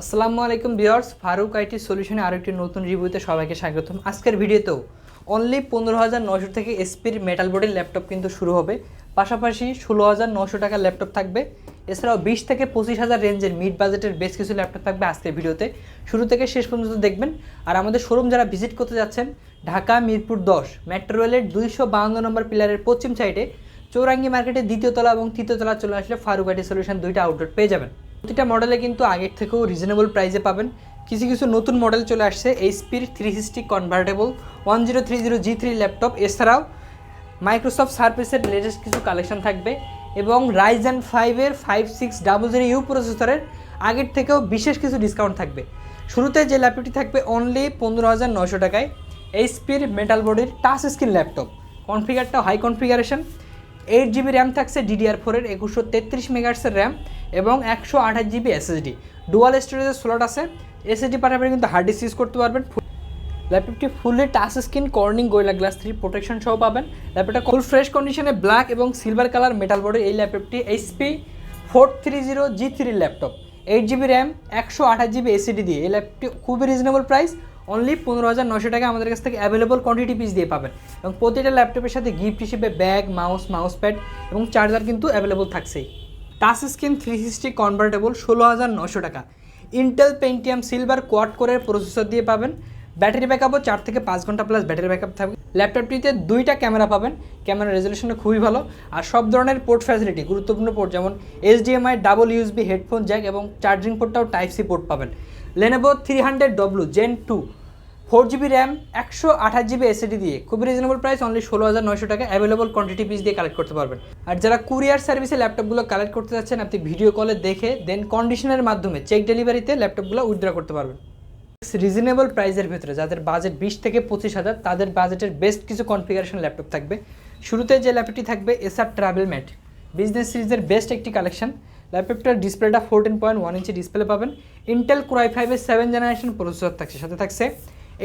আসসালামু আলাইকুম বিয়ার্স ফারুক আইটি সলিউশনে আরও একটি নতুন রিভিউতে সবাইকে স্বাগতম। আজকের ভিডিওতেও অনলি পনেরো হাজার নশো থেকে এসপির মেটাল বোর্ডের ল্যাপটপ কিন্তু শুরু হবে। পাশাপাশি ষোলো হাজার নশো টাকার ল্যাপটপ থাকবে। এছাড়াও বিশ থেকে পঁচিশ হাজার রেঞ্জের মিড বাজেটের বেশ কিছু ল্যাপটপ থাকবে আজকের ভিডিওতে। শুরু থেকে শেষ পর্যন্ত দেখবেন। আর আমাদের শোরুম যারা ভিজিট করতে যাচ্ছেন, ঢাকা, মিরপুর দশ মেট্রো রেলের দুইশো বাহান্ন নম্বর পিলারের পশ্চিম সাইডে চৌরাঙ্গি মার্কেটের দ্বিতীয় তলা এবং তৃতীয় তলা চলে আসলে ফারুক আইটি সলিউশন দুইটা আউটলেট পেয়ে যাবেন। প্রতিটা মডেলে কিন্তু আগের থেকেও রিজনেবল প্রাইসে পাবেন। কিছু কিছু নতুন মডেল চলে আসছে এইচপির three sixty convertible one zero three zero G three laptop এছাড়াও মাইক্রোসফট সার্ভিসের লেটেস্ট কিছু কালেকশন থাকবে এবং রাইজেন ফাইভের five six double zero U প্রসেসরের আগের থেকেও বিশেষ কিছু ডিসকাউন্ট থাকবে। শুরুতে যে ল্যাপটপটি থাকবে অনলি পনেরো হাজার নশো টাকায় এইচপির মেটাল বডির touch screen laptop কনফিগারটা high configuration eight GB RAM থাকছে ডিডিআর ফোরের একুশশো তেত্রিশ মেগাহার্সের র্যাম এবং একশো আঠাশ জিবি এসএসডি। ডুয়াল স্টোরেজের স্লট আছে। এসএসডি পাঠাবে কিন্তু হার্ড ডিস্ক ইউজ করতে পারবেন। ল্যাপটপটি fully touch screen Corning Gorilla glass three protection সহ পাবেন। ল্যাপটপটা ফুল ফ্রেশ কন্ডিশনে ব্ল্যাক এবং সিলভার কালার মেটাল বোর্ডের এই ল্যাপটপটি HP four three zero G three laptop eight GB RAM একশো আঠাশ জিবি এসিডি দিয়ে। এই ল্যাপটপটি খুবই রিজনেবল প্রাইস অনলি পনেরো হাজার নশো টাকা আমাদের কাছ থেকে অ্যাভেলেবল কোয়ান্টিটি পিস দিয়ে পাবেন। এবং প্রতিটা ল্যাপটপের সাথে গিফট হিসেবে ব্যাগ মাউস মাউস প্যাড এবং চার্জার কিন্তু অ্যাভেলেবল থাকছেই। Touch screen three sixty convertible ষোলো হাজার নশো টাকা। ইন্টেল পেন্টিয়াম সিলভার কোয়াড কোরের প্রসেসর দিয়ে পাবেন। ব্যাটারি ব্যাকআপও চার থেকে পাঁচ ঘণ্টা প্লাস ব্যাটারি ব্যাকআপ থাকবে। ল্যাপটপটিতে দুইটা ক্যামেরা পাবেন। ক্যামেরা রেজলিউশনটা খুবই ভালো। আর সব ধরনের পোর্ট ফ্যাসিলিটি গুরুত্বপূর্ণ পোর্ট যেমন HDMI double USB headphone jack এবং চার্জিং পোর্টটাও টাইপ সি পোর্ট পাবেন। Lenovo three hundred W gen two four GB RAM, একশো আঠাশ জিবি এসএডি দিয়ে খুবই রিজনেবল প্রাইস অনলি ষোলো হাজার নয়শো টাকা অ্যাভেলেবল কোয়ান্টিটি পিস দিয়ে কালেক্ট করতে পারবেন। আর যারা কুরিয়ার সার্ভিসে ল্যাপটপগুলো কালেক্ট করতে যাচ্ছেন, আপনি ভিডিও কলে দেখে দেন কন্ডিশনের মাধ্যমে চেক ডেলিভারিতে ল্যাপটপগুলো উইথড্র করতে পারবেন। রিজনেবল প্রাইসের ভিতরে যাদের বাজেট বিশ থেকে পঁচিশ হাজার, তাদের বাজেটের বেস্ট কিছু কনফিগারেশন ল্যাপটপ থাকবে। শুরুতে যে ল্যাপটপটি থাকবে এসআর ট্রাভেল ম্যাট বিজনেস সিরিজের বেস্ট একটি কালেকশন ল্যাপটপটার ডিসপ্লেটা fourteen point one inch display পাবেন। ইন্টেল কোরাই ফাইভের সেভেন জেনারেশন প্রসেসর থাকছে, সাথে থাকছে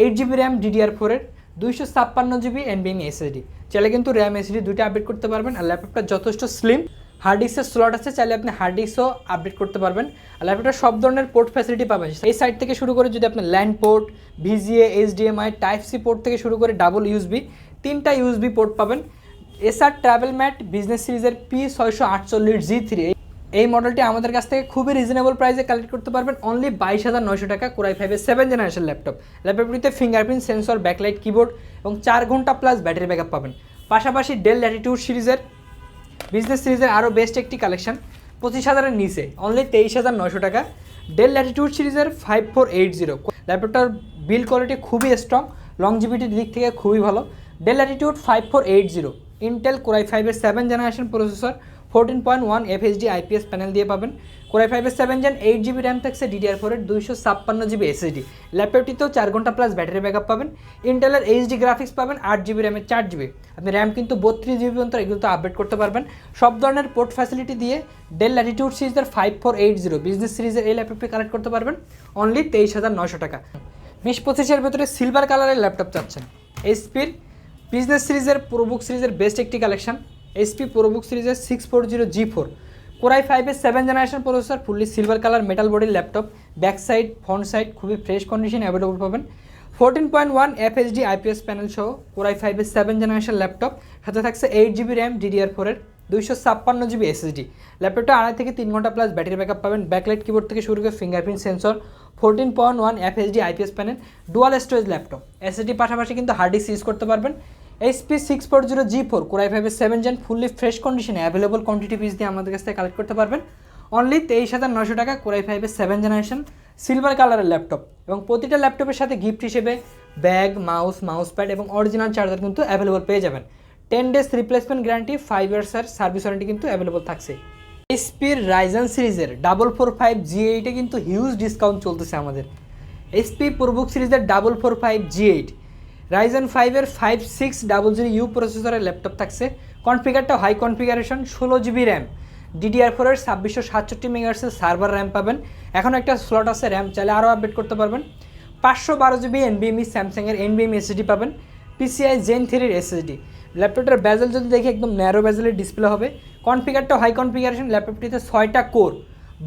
এইট জিবি র্যাম ডিডিআর ফোরের দুইশো ছাপ্পান্ন জিবি এনবিএম এসএসডি চাইলে কিন্তু র্যাম এসএসডি দুইটা আপডেট করতে পারবেন আর ল্যাপটপটা যথেষ্ট স্লিম হার্ড ডিস্কের স্লট আছে, চাইলে আপনি হার্ড ডিস্কও আপডেট করতে পারবেন। আর ল্যাপটপটা সব ধরনের পোর্ট ফ্যাসিলিটি পাবেন। এই সাইড থেকে শুরু করে যদি আপনি land port VGA HDMI type C port থেকে শুরু করে ডাবল ইউএসবি তিনটা ইউএসবি পোর্ট পাবেন। এসআর ট্রাভেল ম্যাট বিজনেস সিরিজের পি ছয়শো আটচল্লিশ জি থ্রি এই মডেলটি আমাদের কাছ থেকে খুবই রিজনেবল প্রাইসে কালেক্ট করতে পারবেন। অনলি বাইশ হাজার নয়শো টাকা কোরাই ফাইভের সেভেন জেনারেশন ল্যাপটপ ল্যাপটপটিতে ফিঙ্গারপ্রিন্ট সেন্সর ব্যাকলাইট কিবোর্ড এবং চার ঘণ্টা প্লাস ব্যাটারি ব্যাকআপ পাবেন। পাশাপাশি ডেল ল্যাটিটিউড সিরিজের বিজনেস সিরিজের আরও বেস্ট একটি কালেকশন পঁচিশ হাজারের নিচে অনলি তেইশ হাজার নয়শো টাকা। ডেল ল্যাটিটিউড সিরিজের ফাইভ ফোর এইট জিরো ল্যাপটপটার বিল কোয়ালিটি খুবই স্ট্রং লংজিভিটির দিক থেকে খুবই ভালো। Dell Latitude five four eight zero Intel core i ফাইভের seven generation processor fourteen point one FHD IPS panel দিয়ে পাবেন। কোরাই ফাইভের seven gen eight GB RAM থাকছে ডিডিআর ফোরের দুইশো ছাপ্পান্ন জিবি এসএসডি ল্যাপটপটিতেও চার ঘণ্টা প্লাস ব্যাটারি ব্যাকআপ পাবেন। ইন্টেলের এইচডি গ্রাফিক্স পাবেন, আট জিবি র্যামের চার জিবি আপনি র্যাম কিন্তু বত্রিশ জিবি পর্যন্ত এগুলো তো আপডেট করতে পারবেন। সব ধরনের পোর্ট ফ্যাসিলিটি দিয়ে ডেল ল্যাটিটিউড সিরিজের five four eight zero business সিরিজের এই ল্যাপটপটি কালেক্ট করতে পারবেন। অনলি তেইশ হাজার নয়শো টাকা। বিশ পঁচিশের ভেতরে সিলভার কালারের ল্যাপটপ চাচ্ছেন। এইচপির বিজনেস সিরিজের প্রোবুক সিরিজের বেস্ট একটি কালেকশন এইচপি প্রোবুক সিরিজের six four zero G four core i ফাইভের seven generation processor fully silver colour metal বডির laptop back side front side খুবই ফ্রেশ কন্ডিশন অ্যাভেলেবল পাবেন। Fourteen point one FHD IPS panel সহ core i ফাইভের seven generation laptop সাথে থাকছে eight GB RAM DDR ফোরের দুইশো ছাপ্পান্ন জিবি এসএসডি ল্যাপটপটা আড়াই থেকে তিন ঘণ্টা প্লাস ব্যাটারি ব্যাকআপ পাবেন। ব্যাকলাইট কিবোর্ড থেকে শুরু করে fingerprint sensor fourteen point one FHD IPS panel dual storage laptop SSD পাশাপাশি কিন্তু হার্ড ডিস্ক ইউজ করতে পারবেন। HP six four zero G four core i ফাইভের সেভেন জেন ফুললি ফ্রেশ কন্ডিশনে অ্যাভেলেবল কোয়ান্টিটি পিস দিয়ে আমাদের কাছ থেকে কালেক্ট করতে পারবেন। অনলি তেইশ হাজার নশো টাকা কোরাই ফাইভের সেভেন জেনারেশন সিলভার কালারের ল্যাপটপ এবং প্রতিটা ল্যাপটপের সাথে গিফট হিসেবে ব্যাগ মাউস মাউস প্যাড এবং অরিজিনাল চার্জার কিন্তু অ্যাভেলেবল পেয়ে যাবেন। Ten days replacement guarantee five ইয়ার্সের service warranty কিন্তু অ্যাভেলেবল থাকছে। এইচপির রাইজান সিরিজের ডাবল ফোর ফাইভ জি এইটে কিন্তু হিউজ ডিসকাউন্ট চলতেছে আমাদের। এইচপি প্রবুক সিরিজের double four five G eight Ryzen ফাইভের five six double zero U প্রসেসরের ল্যাপটপ থাকছে। কনফিগারটা হাই কনফিগারেশন ষোলো জিবি র্যাম ডিডিআর ফোরের ছাব্বিশশো সাতষট্টি মেগাহার্সের সার্ভার র্যাম পাবেন। এখন একটা স্লট আছে র্যাম চাইলে আরও আপডেট করতে পারবেন। পাঁচশো বারো জিবি এনবিএমই স্যামসাংয়ের এনবিএম এসএসডি পাবেন। পিসিআই জেন থ্রির এসএসডি ল্যাপটপটার ব্যাজেল যদি দেখি, একদম ন্যারো ব্যাজেলের ডিসপ্লে হবে। কনফিগারটা হাই কনফিগারেশন ল্যাপটপটিতে ছয়টা কোর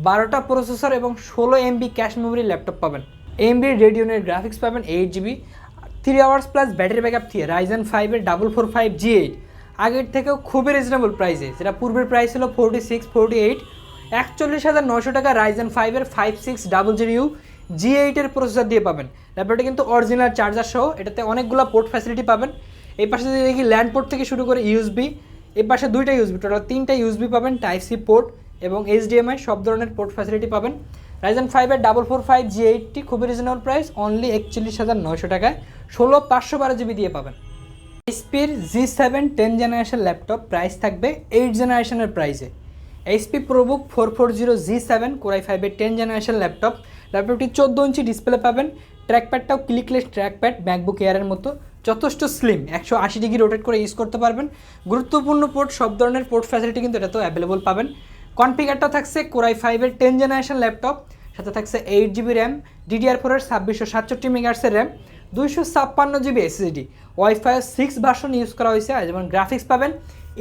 বারোটা প্রসেসর এবং ষোলো এমবি ক্যাশ মেমোরি ল্যাপটপ পাবেন। এমবি রেডিওনের গ্রাফিক্স পাবেন eight GB three hours plus battery backup দিয়ে রাইজেন ফাইভের double four five G eight আগের থেকেও খুবই রিজনেবল প্রাইসে যেটা পূর্বের প্রাইস ছিল ফোরটি সিক্স ফোরটি এইট একচল্লিশ হাজার নশো টাকা রাইজেন ফাইভের five six double zero U G এইটের প্রসেসর দিয়ে পাবেন। ল্যাপটপটা কিন্তু অরিজিনাল চার্জার সহ, এটাতে অনেকগুলো পোর্ট ফ্যাসিলিটি পাবেন। এই পাশে যদি দেখি ল্যান্ড পোর্ট থেকে শুরু করে ইউএসবি এই পাশে দুইটা ইউএসবি টোটাল তিনটা ইউএসবি পাবেন টাইপ সি পোর্ট এবং এইচডিএমআই সব ধরনের পোর্ট ফ্যাসিলিটি পাবেন। রাইজেন ফাইভের ডাবল ফোর ফাইভ জি এইটটি খুবই রিজনেবল প্রাইস অনলি একচল্লিশ হাজার নয়শো টাকায়। ষোলো পাঁচশো বারো জিবি দিয়ে পাবেন। এইচপির G seven ten generation laptop price থাকবে এইট জেনারেশনের প্রাইসে HP ProBook four four zero G seven core i ফাইভের টেন জেনারেশন ল্যাপটপ ল্যাপটপটি চোদ্দ ইঞ্চি ডিসপ্লে পাবেন। ট্র্যাকপ্যাডটাও ক্লিকলেস ট্র্যাকপ্যাড ম্যাকবুক এয়ারের মতো। যথেষ্ট স্লিম একশো আশি ডিগ্রি রোটেট করে ইউজ করতে পারবেন। গুরুত্বপূর্ণ পোর্ট সব ধরনের পোর্ট ফ্যাসিলিটি কিন্তু এটাতেও অ্যাভেলেবল পাবেন। কনফিগারটা থাকছে কোরাই ফাইভের টেন জেনারেশন ল্যাপটপ সাথে থাকছে এইট জিবি র্যাম ডিডিআর ফোরের ছাব্বিশশো সাতষট্টি মেগার্সের র্যাম দুইশো ছাপ্পান্ন GB SSD WiFi six version use করা হয়েছে। যেমন গ্রাফিক্স পাবেন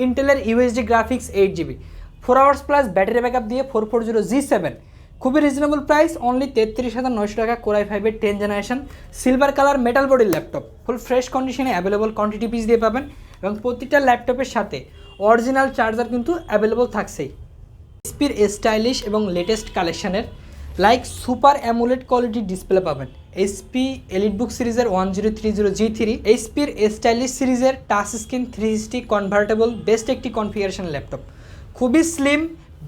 ইন্টেলের UHD graphics eight GB four hours plus battery backup দিয়ে four four zero G seven খুবই রিজনেবল প্রাইস অনলি তেত্রিশ হাজার নয়শো টাকা কোরাই ফাইভের ten generation silver colour metal বডির ল্যাপটপ ফুল ফ্রেশ কন্ডিশনে অ্যাভেলেবল কোয়ান্টিটি পিস দিয়ে পাবেন। এবং প্রতিটা ল্যাপটপের সাথে অরিজিনাল চার্জার কিন্তু অ্যাভেলেবল থাকছেই। এইচপির স্টাইলিশ এবং লেটেস্ট কালেকশানের লাইক সুপার অ্যামুলেট কোয়ালিটির ডিসপ্লে পাবেন। এইচপি এলিট বুক সিরিজের one zero three zero G three এইচপির stylish সিরিজের touch screen three sixty convertible best একটি কনফিগারেশন ল্যাপটপ খুবই স্লিম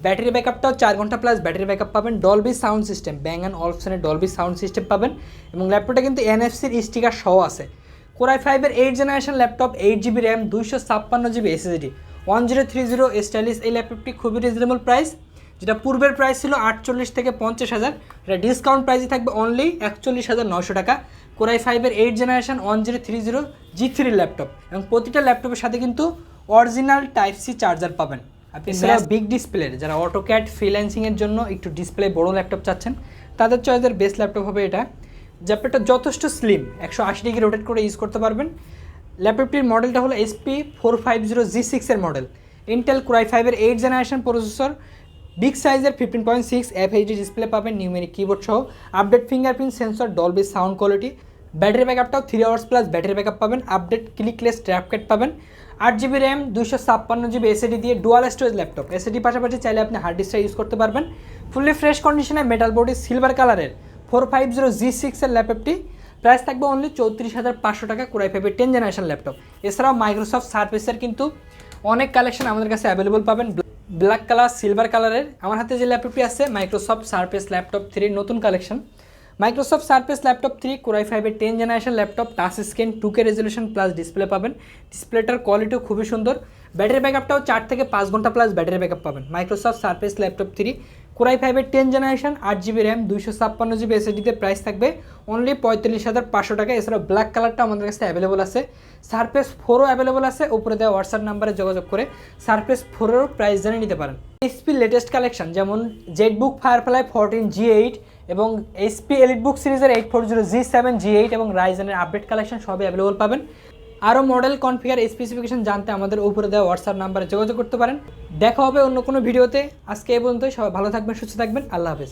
ব্যাটারি ব্যাকআপটাও চার ঘণ্টা প্লাস ব্যাটারি ব্যাকআপ পাবেন। Dolby sound system Bang and অলপশনের Dolby sound system পাবেন। এবং ল্যাপটপটা কিন্তু এনএফসির স্টিকার সহ আছে। কোরাই ফাইভের eight generation laptop eight GB RAM দুইশো ছাপ্পান্ন GB SSD one zero three zero stylish এই ল্যাপটপটি খুবই রিজনেবল প্রাইস যেটা পূর্বের প্রাইস ছিল আটচল্লিশ থেকে পঞ্চাশ হাজার। এটা ডিসকাউন্ট প্রাইসই থাকবে অনলি একচল্লিশ হাজার নশো টাকা। কোরাই ফাইভের eight generation one zero three zero G three laptop এবং প্রতিটা ল্যাপটপের সাথে কিন্তু অরিজিনাল টাইপ সি চার্জার পাবেন। আপনি বিগ ডিসপ্লের যারা অটোক্যাট ফ্রিল্যান্সিংয়ের জন্য একটু ডিসপ্লে বড় ল্যাপটপ চাচ্ছেন তাদের চয়েসের বেস্ট ল্যাপটপ হবে এটা ল্যাপটপটা যথেষ্ট স্লিম একশো আশি ডিগ্রি রোটেট করে ইউজ করতে পারবেন। ল্যাপটপটির মডেলটা হলো SP four five zero G সিক্সের মডেল ইন্টেল ক্রাই ফাইভের এইট জেনারেশন প্রসেসর বিগ সাইজের fifteen point six FHD display পাবেন নিউমেরিক কিবোর্ড সহ। Update fingerprint sensor Dolby sound quality battery ব্যাকআপটাও three hours plus battery backup পাবেন। Update clickless trackpad পাবেন। আট GB RAM দুশো ছাপ্পান্ন GB এসএডি দিয়ে ডুয়াল স্টোরেজ ল্যাপটপ এসএডি পাশাপাশি চাইলে আপনি হার্ড ডিস্কটা ইউজ করতে পারবেন। ফুললি ফ্রেশ কন্ডিশনে মেটাল বডি সিলভার কালারের ফোর ফাইভ জিরো জি সিক্সের ল্যাপটপটি প্রাইস থাকবে অনলি চৌত্রিশ হাজার পাঁচশো টাকা কুড়াই ফাইভের টেন জেনারেশন ল্যাপটপ এছাড়াও মাইক্রোসফট সার্ভিসের কিন্তু অনেক কালেকশন আমাদের কাছে অ্যাভেলেবল পাবেন। ব্ল্যাক কালার সিলভার কালারের আমার হাতে যে ল্যাপটপটি আছে মাইক্রোসফট সার্ফেস ল্যাপটপ থ্রির নতুন collection Microsoft Surface laptop three core i ফাইভের ten generation laptop touch screen two K resolution plus display পাবেন। ডিসপ্লেটার কোয়ালিটিও খুবই সুন্দর। ব্যাটারি ব্যাকআপটাও চার থেকে পাঁচ ঘণ্টা প্লাস ব্যাটারি ব্যাকআপ পাবেন। Microsoft Surface laptop three core i ফাইভের টেন জেনারেশন আট জিবি র্যাম দুইশো ছাপ্পান্ন জিবি এসএসডিতে প্রাইস থাকবে। অনলি পঁয়তাল্লিশ হাজার পাঁচশো টাকা। এছাড়াও ব্ল্যাক কালারটা আমাদের কাছে অ্যাভেলেবল আছে। সার্ফেস ফোরও অ্যাভেলেবল আছে। উপরে দেওয়া হোয়াটসঅ্যাপ নাম্বারে যোগাযোগ করে সার্ফেস ফোরেরও প্রাইস জেনে নিতে পারেন। এইচপি লেটেস্ট কালেকশন যেমন ZBook Firefly fourteen G eight এবং এইচপি এলিট বুক সিরিজের eight four zero G seven G eight এবং রাইজেনের আপডেট কালেকশন সবই অ্যাভেলেবল পাবেন। আরও মডেল কনফিগার স্পেসিফিকেশন জানতে আমাদের উপরে দেওয়া হোয়াটসঅ্যাপ নাম্বারে যোগাযোগ করতে পারেন। দেখা হবে অন্য কোনো ভিডিওতে। আজকে এই পর্যন্তই। সবাই ভালো থাকবেন, সুস্থ থাকবেন। আল্লাহ হাফেজ।